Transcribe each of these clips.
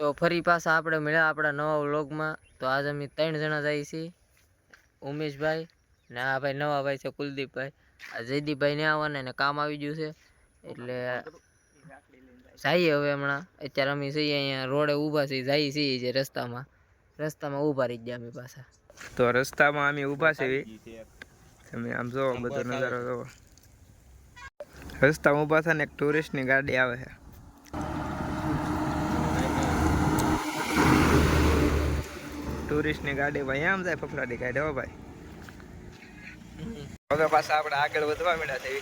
તો ફરી પાછા આપણે મળ્યા આપણા નવા વ્લોગમાં. તો આજ અમે ત્રણ જણા જઈએ છીએ. ઉમેશભાઈ ને આ ભાઈ, નવા ભાઈ છે કુલદીપભાઈ. આ જયદીપભાઈ ને આવવાના ને કામ આવી ગયું છે. એટલે જઈએ હવે હમણાં. અત્યારે અમે છીએ અહીંયા રોડે ઊભા છીએ, જઈએ છીએ જે રસ્તામાં. રસ્તામાં ઊભા રહી ગયા અમે પાછા. તો રસ્તામાં અમે ઊભા છીએ. તમે આમ જો બધો નજારો જોવો. રસ્તામાં ઊભા છે ને એક ટુરિસ્ટની ગાડી આવે છે. ટુરિસ્ટની ગાડી ભાઈ, આમ જાય ફફડાટી કાઢે હો ભાઈ. હવે પાછા આપણે આગળ વધવા મળ્યા છે.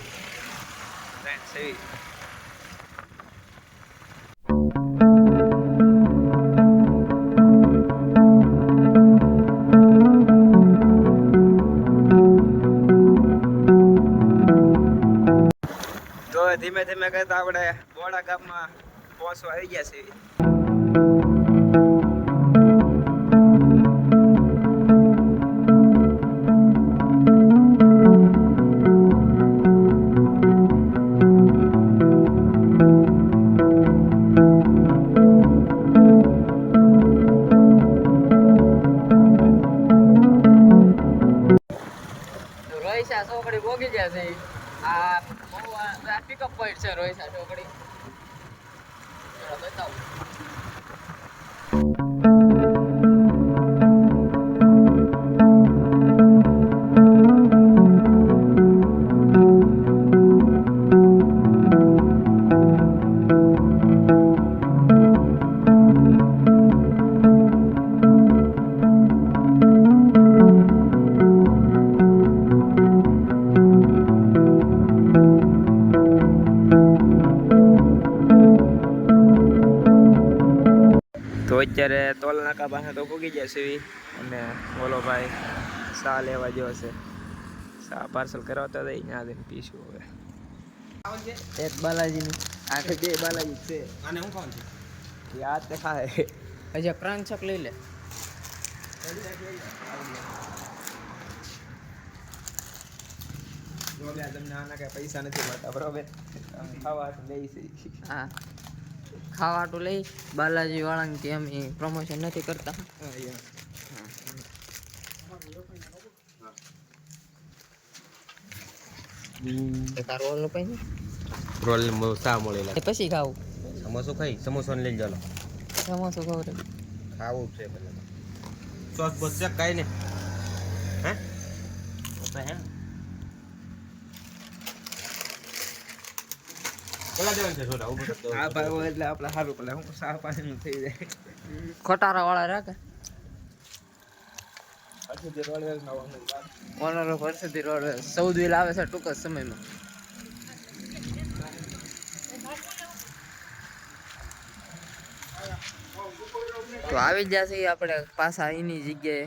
ધીમે ધીમે કરતા આપણે બોડા ગામમાં પહોંચવા આવી ગયા છીએ. પિકઅપ પોઈન્ટ છે રોહિત સાથે બતાવું અત્યારે તોલ નાકા પાસે તો પૂગી જાય છે અને બોલો ભાઈ સા લેવા જેવો છે? સા પાર્સલ કરાવતા હતા ત્યાં જઈને પીશું હવે. એક બાલાજીની આખે બે બાલાજી છે. આને હું કોણ છું? યાદ તે ખાય. હજી ક્રાંક છક લઈ લે. જો તમને આના કઈ પૈસા નથી મળતા બરોબર? ખાવા તો લઈ છે હા. ખાવાટું લઈ બાલાજી વાળાને કે અમે પ્રમોશન નથી કરતા. રોલ ઓલો પૈ રોલ સા મળેલા પછી ખાવું. સમોસો ખાઈ સમોસો લઈ ચાલો સમોસો ખાવ રે ખાવું છે પેલા સોસ બસ છે કાઈ ને હે? હે પેલા દેવાનું છે સોડા ઊભો થતો આ ભાઈ હોય એટલે આપણે સારું પેલા હું સા પાણીનું થઈ જાય ખટારા વાળા રાખે ઓનરો વર્ષથી રોડ ચૌદ વ્હીલ આવે છે ટૂંક જ સમયમાં. તો આવી જ જશે આપણે પાછા એની જગ્યાએ.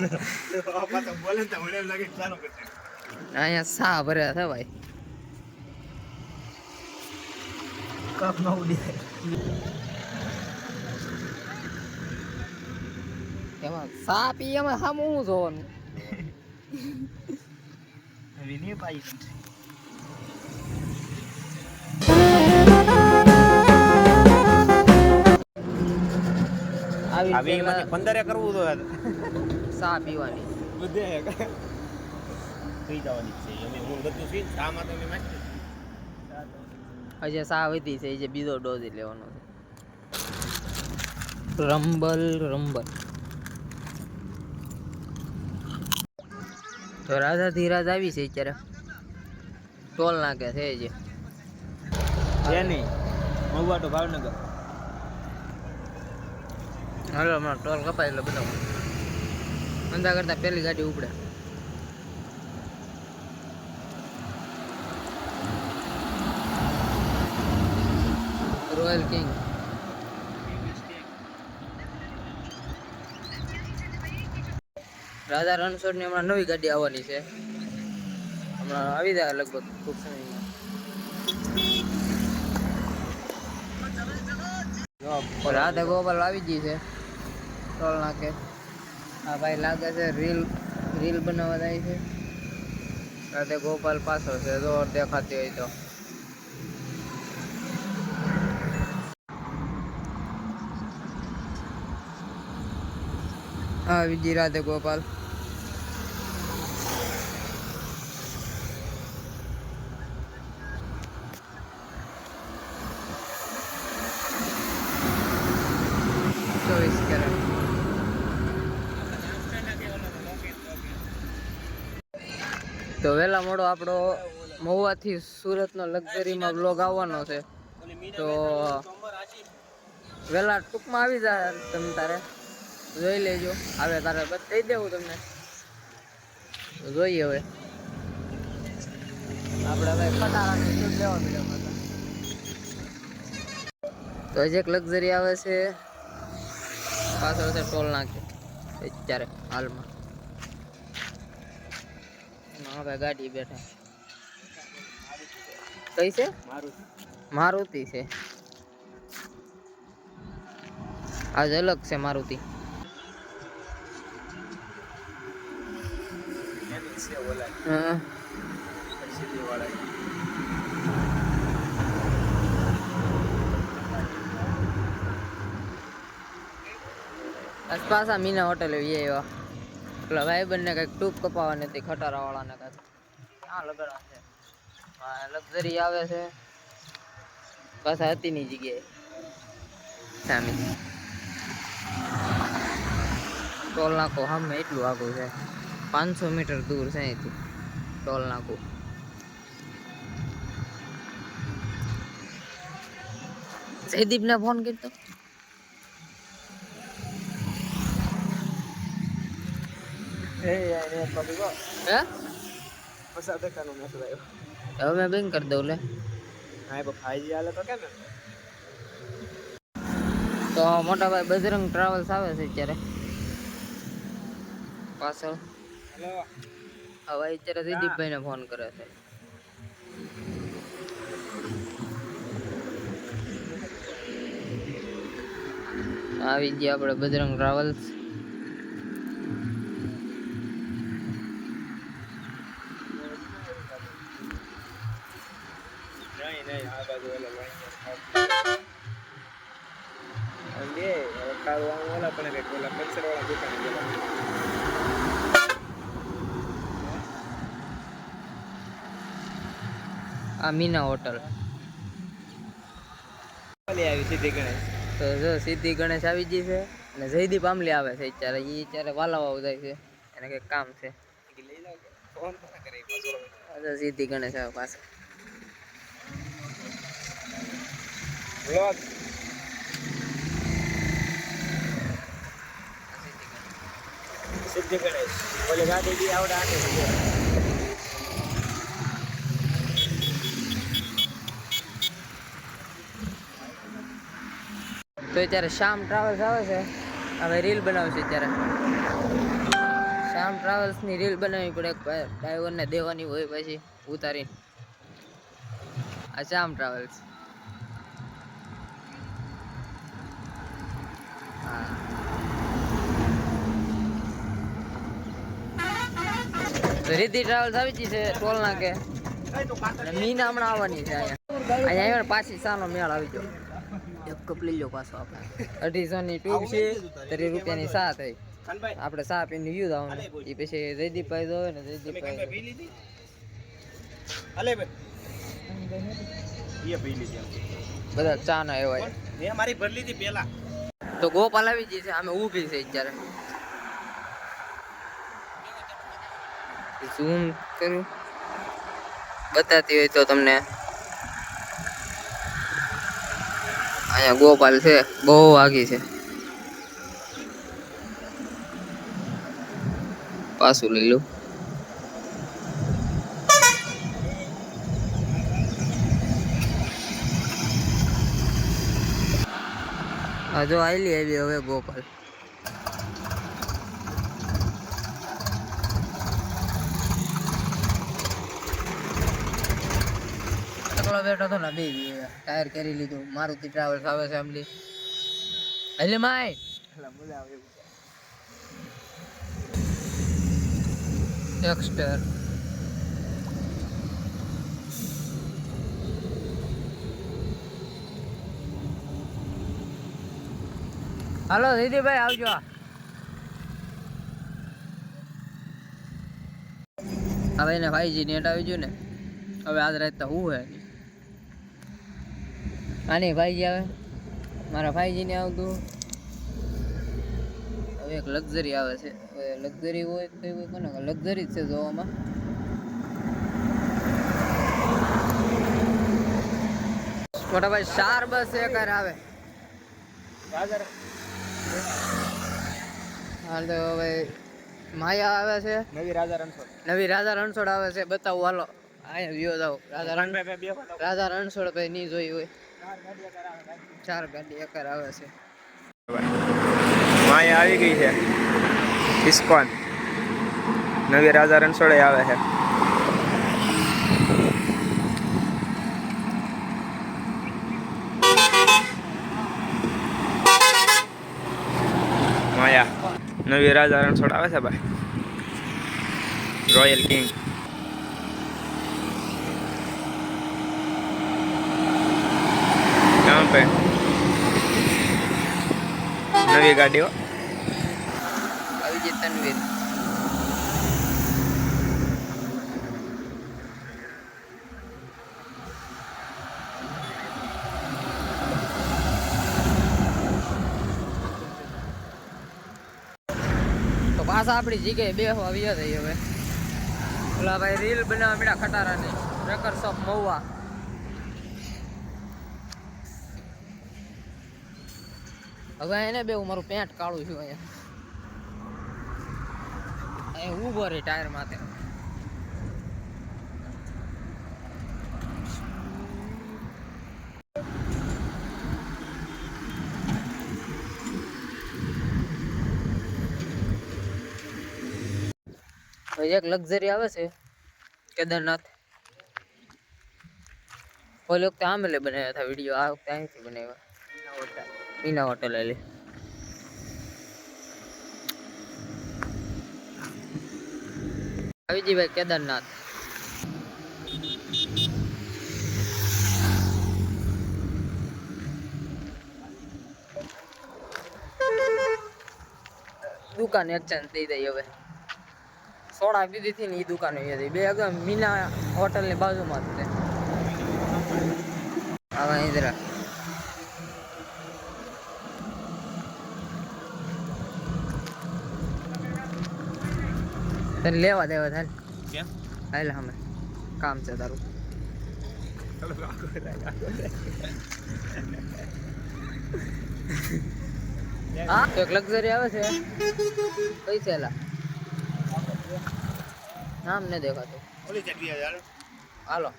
અહીંયા સા ભર્યા છે ભાઈ. કપ ન ઉડી એમાં સા પી એમાં સામું હું જોવાનું? વિની પાઈ આવી એમાંથી પંદરે કરવું તો સા પીવાની. બધે કઈ જવાની છે. અમે હું બધું છું શામાં તો અમે માગી હજી સા વધી છે એ જે બીજો ડોઝ લેવાનો છે. રંબલ રંબલ. તો રાધા ધીરાજ આવી છે અત્યારે. ટોલ નાકે છે જે છે નહીં. મગવાટો ભાવનગર. હાલો હમણાં ટોલ કપાય એટલે બધા અંદા કરતા પેલી ગાડી ઉપડે. રોયલ કિંગ રાધા રણછોડની હમણાં નવી ગાડી આવવાની છે. હમણાં આવી જાય લગભગ ખૂબ સમયમાં. રાધા ગોપાલ આવી ગઈ છે. ટોલ નાકે આ ભાઈ લાગે છે રીલ રીલ બનાવવા જાય છે. રાધે ગોપાલ પાછળ છે જો દેખાતી હોય તો. હા બીજી રાધે ગોપાલ. ચોવીસ કેરેટ. તો વહેલા મોડો આપણો મહુવાથી સુરતનો લક્ઝરીમાં બ્લોગ આવવાનો છે. તો વહેલા ટૂંકમાં આવી જાય તમે તારે. જોઈ લેજો. આવે તારે કહી દેવું તમને. જોઈએ હવે. આપણે હવે મળ્યા તો હજી એક લક્ઝરી આવે છે. પાછળ છે ટોલ નાખે. અત્યારે હાલમાં. હા ભાઈ ગાડી બેઠા. કઈ છે? મારુતિ છે. આજ અલગ છે મારુતિ. પાછા મીના હોટલે વી આવ્યા પેલા ભાઈ બંને કંઈક ટૂપ કપાવાની હતી ખટારા વાળાને કાંઈક ક્યાં લગાડવા છે હા લક્ઝરી આવે છે પાછા હતીની જગ્યાએ સામે ટોલ નાકો સામે એટલું આગું છે પાંચસો મીટર દૂર છે અહીંથી ટોલ નાકું. જયદીપને ફોન કરતો હવે મેં બેંક કરી દઉં લે. તો મોટા ભાઈ બજરંગ ટ્રાવેલ્સ આવે છે અત્યારે. પાછળ. હવે અત્યારે જયદીપભાઈને ફોન કરે છે. આવી ગયા આપણે બજરંગ ટ્રાવેલ્સ બે, હવે ઓલા પણ વાળા દુકાને ગયેલા. આ મીના હોટલ આવી સિદ્ધિ ગણેશ. તો જો સિદ્ધિ ગણેશ આવી ગઈ છે અને જયદીપ આમલી આવે છે અત્યારે. એ અત્યારે વાલાવાવ જાય છે. એને કંઈક કામ છે. સીધી ગણેશ આવે પાસે સિદ્ધિ ગણેશ. બોલે ગાડી આવડે આને તો અત્યારે શ્યામ ટ્રાવેલ્સ આવે છે. હવે રીલ બનાવશે અત્યારે. શ્યામ ટ્રાવેલ્સની રીલ બનાવવી પડે ડ્રાઈવરને દેવાની હોય પછી ઉતારી આ શ્યામ ટ્રાવેલ્સ તો ટ્રાવેલ્સ આવી ગઈ છે ટોલ નાકે. મીના હમણાં આવવાની છે અહીંયા. અહીંયા પાછી સાનો મેળ આવી ગયો. એક કપ લઈ લો પાછો આપણે. અઢીસો ની ટ્યુબ છે ત્રીસ રૂપિયાની સા થઈ આપણે સા પીને યુઝ આવવાનું. એ પછી જયદીપભાઈ જો ને જયદીપભાઈ અલે બધા ચા ના એવાય. મેં મારી ભરી લીધી પેલા તો ગોપાલ આવી જઈ છે અમે ઊભી છે અત્યારે. ઝૂમ કર્યું? બતાતી હોય તો તમને. અહીંયા ગોપાલ છે બહુ વાગી છે. પાછું હા જો આયલી આવી હવે ગોપાલ. એકલો બેઠો હતો ને બે ટાયર કરી લીધું. મારુતિ ટ્રાવેલ્સ આવે છે આમલી એટલે માય. એક્સ્ટર હાલો દીદીભાઈ આવજો. હવે એને ભાઈજી નેટ આવી ગયું ને. હવે આજ રાત તો હું હે આની ભાઈજી આવે. મારા ભાઈજીને આવતું. હવે એક લક્ઝરી આવે છે. હવે લક્ઝરી હોય તો એવું કોને લક્ઝરી જ છે જોવામાં. મોટા ભાઈ ચાર બસ એક હારે આવે. હાલ તો હવે માયા આવે છે. નવી રાજા રણછોડ. નવી રાધા રણછોડ આવે છે. બતાવું હાલો. અહીંયા વ્યૂ જાવ રાધા રણ રાધા રણછોડ ભાઈ નહીં જોઈ હોય. ચાર ગાડી એકર છે. માયા આવી ગઈ છે. ઇસ્કોન. નવી રાજા રણછોડે આવે છે. માયા, નવી રાજા રણછોડ આવે છે ભાઈ. રોયલ કિંગ पे નવી ગાડીઓ આવી તનવીર તો પાછા આપણી જગ્યાએ બે આવી થઈ હવે. ઓલા ભાઈ રીલ બનાવવા મીડા ખટારાની. રેકર શોપ મહુવા. હવે એને બે મારું પેન્ટ કાળું છું અહીંયા. અહીંયા ઊભો રે ટાયર માથે. એક લક્ઝરી આવે છે, કેદારનાથ. ઓલી વખતે આમેલે બનાવ્યા હતા વીડિયો, આ વખતે અહીંથી બનાવ્યા. મીના હોટલ એલી આવી ભાઈ કેદારનાથ દુકાન એક્સચેન્જ થઈ ગઈ હવે સોડા પીધી હતી ને એ દુકાન હતી બે અગાઉ મીના હોટલની બાજુમાં જ છે હવે ઇન્દરા તને લેવા દેવા થાય કેમ? હાલ અમે કામ છે તારું. હા? એક લક્ઝરી આવે છે? કઈ છે એલા નામ ને દેખાતું. ઓલી ચટવી યાર હાલો.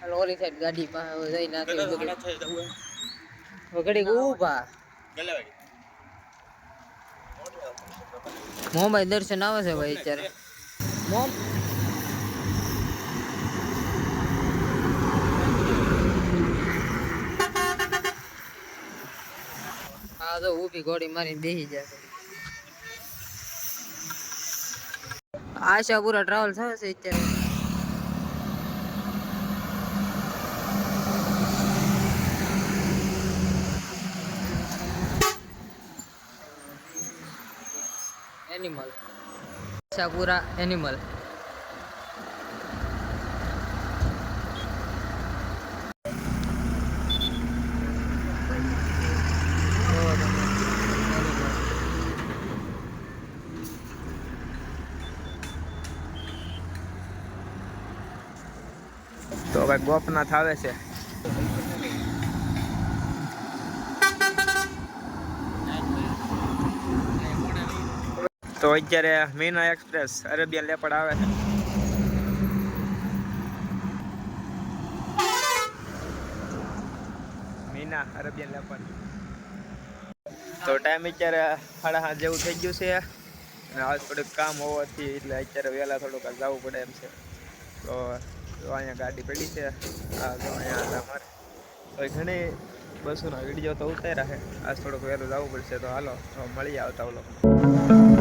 હાલો ઓલી સાઈડ ગાડી પાસે જઈ નાખી ઘડીક ઊભા. ગલેવાડી મોહમ્મદ દર્શન આવે છે ભાઈ અત્યારે. મોમ હા તો ઊભી ઘોડી મારીને બેસી જશે આશાપુરા ટ્રાવેલ થશે અત્યારે. એનિમલ આશાપુરા એનિમલ તો હવે ગોપનાથ આવે છે. તો અત્યારે મીના એક્સપ્રેસ અરેબિયન લેપડ આવે છે. મીના અરેબિયન લેપડ. તો ટાઈમ અત્યારે સાડા સાત જેવું થઈ ગયું છે. અને આજ થોડુંક કામ હોવાથી એટલે અત્યારે વહેલા થોડુંક જવું પડે એમ છે. તો અહીંયા ગાડી પડી છે. આ તો અહીંયા અમારે ઘણી બસોના વીડિયો તો ઉતાર્યા છે. આજ થોડુંક વહેલું જવું પડશે તો હાલો, તો મળીએ આવતા લોકો